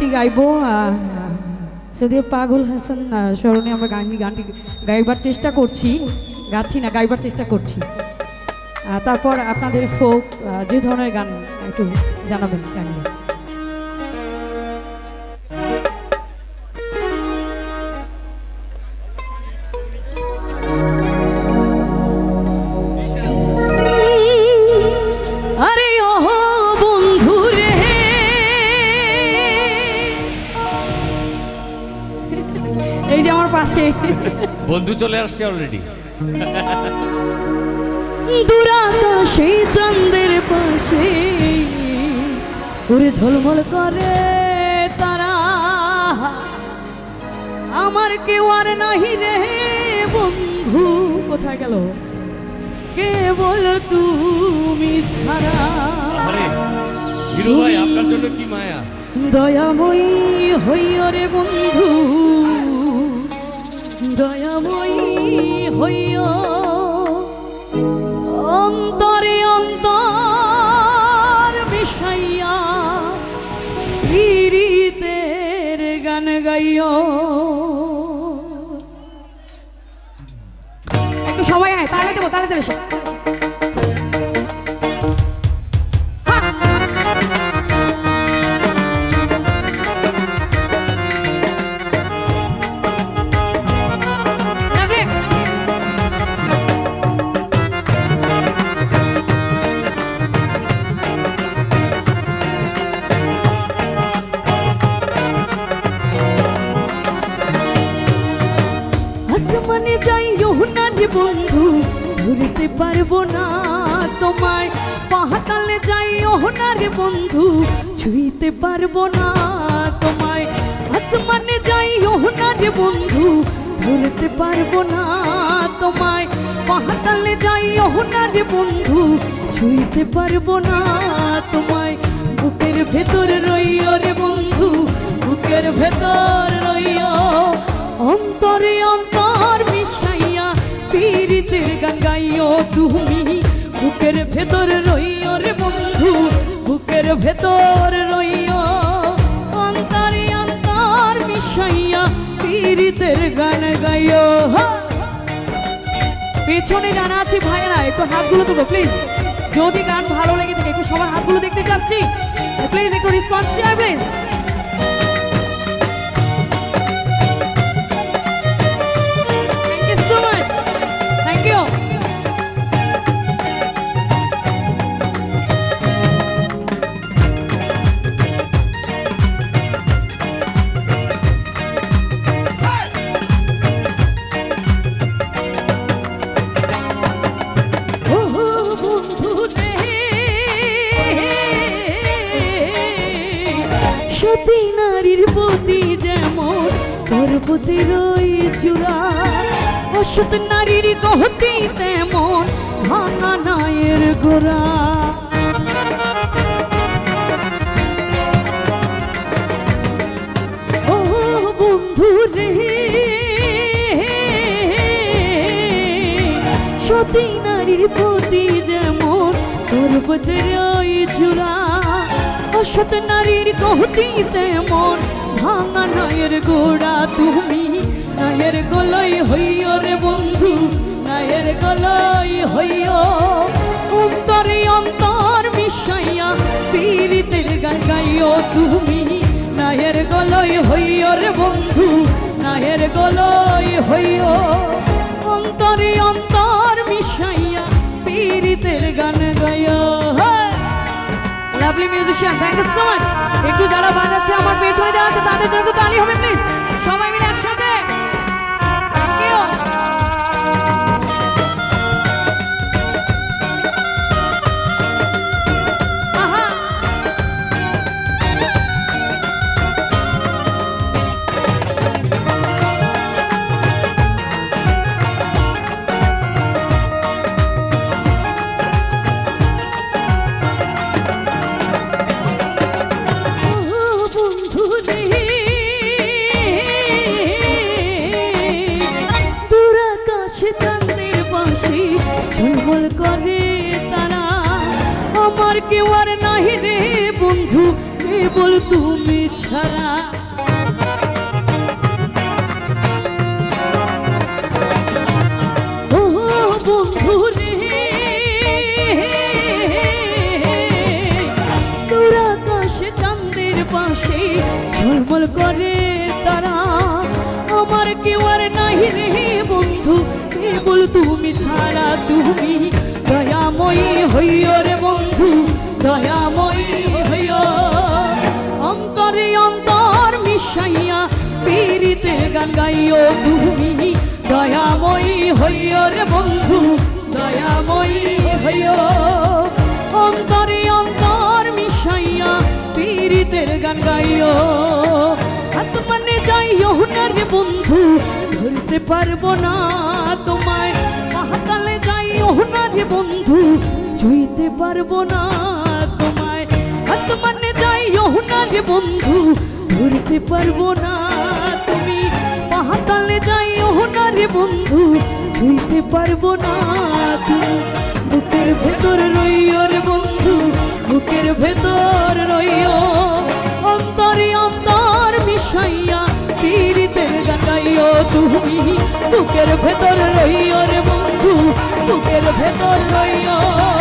গানটি গাইব যদিও পাগল হাসান স্মরণে আমরা গান গানটি গাইবার চেষ্টা করছি, গাচ্ছি না, গাইবার চেষ্টা করছি। তারপর আপনাদের ফোক যে ধরনের গান একটু জানাবেন, জানিয়ে। পাশে। বন্ধু চলে আসছে অলরেডি দুরাকাশে চন্দ্রের পাশে। ওরে ঝলমল করে তারা। আমার কেউ আর নাহি রে বন্ধু। কোথায় গেল? কেবল তুমি ছাড়া। হিরো ভাই আপনার জন্য কি মায়া? দয়াময়ী হইয় রে বন্ধু। দয়াময়ী হইয় অন্তরে অন্তর মিশাইয়া পীড়িতের গান গাইয় একটু আয় তাহলে দেবো তাহলে দেবো বন্ধু ধরতে পারব না তোমায়। পাহাতালে যাই না রে বন্ধু, ছুঁইতে পারব না তোমায়। আসমানে যাই না রে বন্ধু ধরতে পারব না তোমায়। পাহাতালে যাই না রে বন্ধু, ছুঁইতে পারব না তোমায়। বুকের ভেতর রইও রে বন্ধু, বুকের ভেতর রইও। অন্তরে অন্তর পীড়িতের গান গাইও তুমি। বুকের ভেতর রইও রে বন্ধু, বুকের ভেতর রইও। অন্তরে অন্তর মিশাইয়া পীড়িতের গান গাইও। পেছনে গান আছে ভাইয়েরা, একটু হাতগুলো দেবো প্লিজ যদি গান ভালো লেগে থাকে, একটু সবার হাতগুলো দেখতে চাচ্ছি। প্লিজ একটু রেসপন্স শেয়ার প্লিজ সতী নারীর প্রতি যেমন পর্বতের ওই চূড়া, অসৎ নারীর গহতি তেমন ভাঙা নায়ের গোড়া। ও বন্ধু সতী নারীর প্রতি যেমন পর্বতের ওই চূড়া অসৎ নারীর গহতি তেমন ভাঙা নায়ের গোড়া তুমি। নায়ের গলই হইও রে বন্ধু, নায়ের গলই হইও। অন্তরে অন্তর মিশাইয়া পীড়িতের গান গাইও তুমি। নায়ের গলই হইও রে বন্ধু, নায়ের গলই হইও। Lovely musician thank you so much একটু যারা বাজাচ্ছে, আমার পেছনে দেওয়া আছে, তাদের জন্য তালি হবে প্লিজ তোমার কেউ আর নাহি রে বন্ধু কেবল তুমি ছাড়া। করে তারা। আমার কেউ আর নাহি রে বন্ধু তুমি ছাড়া তুমি দয়াময়ী হইয় রে বন্ধু, দয়াময়ী হইয় অন্তরে অন্তর মিশাইয়া পীড়িতে গান গাইও তুমি, দয়াময়ী হইয় রে বন্ধু, দয়াময়ী হইয় অন্তরে অন্তর মিশাইয়া পীড়িতের গান গাইও। আসমানে যাইও না রে বন্ধু, ধরতে পারব না না রে বন্ধু ছুঁইতে পারব না তোমায়। আসমানে যাইও না রে বন্ধু ধরতে পারব না তুমি। মহাকালে যাইও না রে বন্ধু ছুঁইতে পারব না তুমি। বুকের ভেতর রইও রে বন্ধু, বুকের ভেতর রইও। অন্তরে অন্তর মিশাইয়া, পীড়িতের গাইও তুমি। বুকের ভেতর রইও রে বুকের ভেতর রইও